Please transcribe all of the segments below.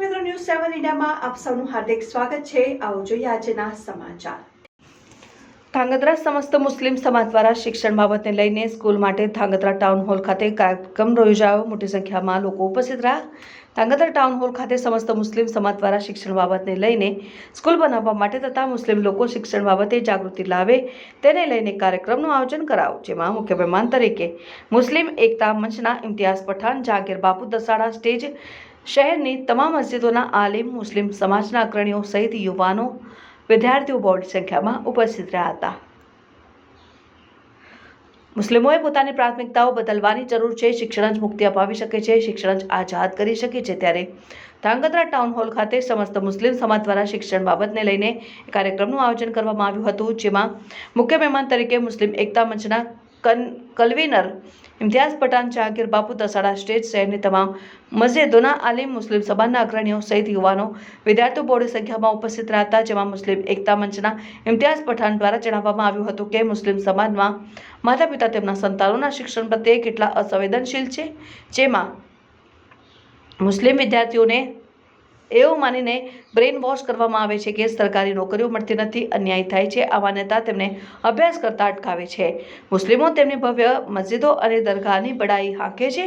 ન્યૂઝમાં આપ સૌનું હાર્દિક સ્વાગત છે. આવો જોઈએ આજના સમાચાર. ધાંગધ્રા સમસ્ત મુસ્લિમ સમાજ દ્વારા શિક્ષણ બાબતને લઈને સ્કૂલ માટે ધાંગધ્રા ટાઉન હોલ ખાતે કાર્યક્રમ યોજાયો. મોટી સંખ્યામાં લોકો ઉપસ્થિત રહ્યા. ધાંગધ્રા ટાઉન હોલ ખાતે સમસ્ત મુસ્લિમ સમાજ દ્વારા શિક્ષણ બાબતને લઈને સ્કૂલ બનાવવા માટે તથા મુસ્લિમ લોકો શિક્ષણ બાબતે જાગૃતિ લાવે તેને લઈને કાર્યક્રમનું આયોજન કરાયું, જેમાં મુખ્ય મહેમાન તરીકે મુસ્લિમ એકતા મંચના ઇમ્તિયાઝ પઠાણ, જાગીર બાપુ દસાડા સ્ટેજ શહેરની તમામ મસ્જિદોના આલિમ મુસ્લિમ સમાજના અગ્રણીઓ સહિત યુવાનો વિદ્યાર્થીઓ બહોળી સંખ્યામાં ઉપસ્થિત રહ્યા હતા. મુસ્લિમોએ પોતાની પ્રાથમિકતાઓ બદલવાની જરૂર છે, શિક્ષણ જ મુક્તિ અપાવી શકે છે, શિક્ષણ જ આઝાદ કરી શકે છે. ત્યારે ધાંગધ્રા ટાઉન હોલ ખાતે સમસ્ત મુસ્લિમ સમાજ દ્વારા શિક્ષણ બાબતને લઈને કાર્યક્રમનું આયોજન કરવામાં આવ્યું હતું, જેમાં મુખ્ય મહેમાન તરીકે મુસ્લિમ એકતા મંચના કન કન્વીનર ઇમ્તિયાઝ પઠાણ જહાંગીર બાપુ દસાડા સ્ટેજ શહેરની તમામ મસ્જિદોના આલિમ મુસ્લિમ સભાના અગ્રણીઓ સહિત યુવાનો વિદ્યાર્થીઓ બહોળી સંખ્યામાં ઉપસ્થિત રહ્યા હતા જેમાં મુસ્લિમ એકતા મંચના ઇમ્તિયાઝ પઠાણ દ્વારા જણાવવામાં આવ્યું હતું કે મુસ્લિમ સમાજમાં માતા પિતા તેમના સંતાનોના શિક્ષણ પ્રત્યે કેટલા અસંવેદનશીલ છે, જેમાં મુસ્લિમ વિદ્યાર્થીઓને એવું માનીને બ્રેન વોશ કરવામાં આવે છે કે સરકારી નોકરીઓ મળતી નથી, અન્યાય થાય છે, આ માન્યતા તેમને અભ્યાસ કરતા અટકાવે છે. મુસ્લિમો તેમની ભવ્ય મસ્જિદો અને દરગાહની બડાઈ હાંકે છે.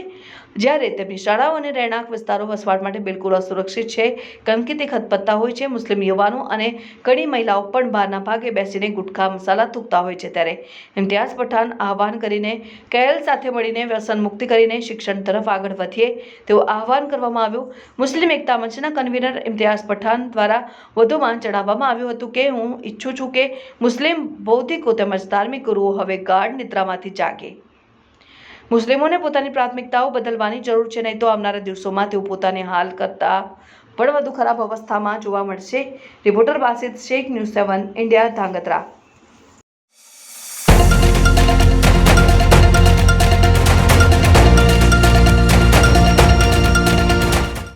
જ્યારે તેમની શાળાઓ અને રહેણાંક વિસ્તારો વસવાટ માટે બિલકુલ અસુરક્ષિત છે. ગંદકીથી ખતપત્તા હોય છે મુસ્લિમ યુવાનો અને ઘણી મહિલાઓ પણ બહારના ભાગે બેસીને ગુટખા મસાલા થૂકતા હોય છે ત્યારે ઇમ્તિયાઝ પઠાણ આહવાન કરીને કેએલ સાથે મળીને વ્યસન મુક્તિ કરીને શિક્ષણ તરફ આગળ વધીએ તેવું આહવાન કરવામાં આવ્યું. મુસ્લિમ એકતા મંચના કન્વીનર વિનર ઇમ્તિયાઝ પઠાણ દ્વારા વધુમાં જણાવવામાં આવ્યું હતું કે, હું ઈચ્છું છું કે મુસ્લિમ બૌદ્ધિકો તેમજ ધાર્મિક ગુરુઓ હવે ગાઢ નિદ્રામાંથી જાગે. મુસ્લિમોને પોતાની પ્રાથમિકતાઓ બદલવાની જરૂર છે, નહીં તો આવનારા દિવસોમાં તેઓ પોતાને હાલ કરતા પણ વધુ ખરાબ અવસ્થામાં જોવા મળશે. Reporter Basit Shaikh, news seven, India, Dhrangadhra.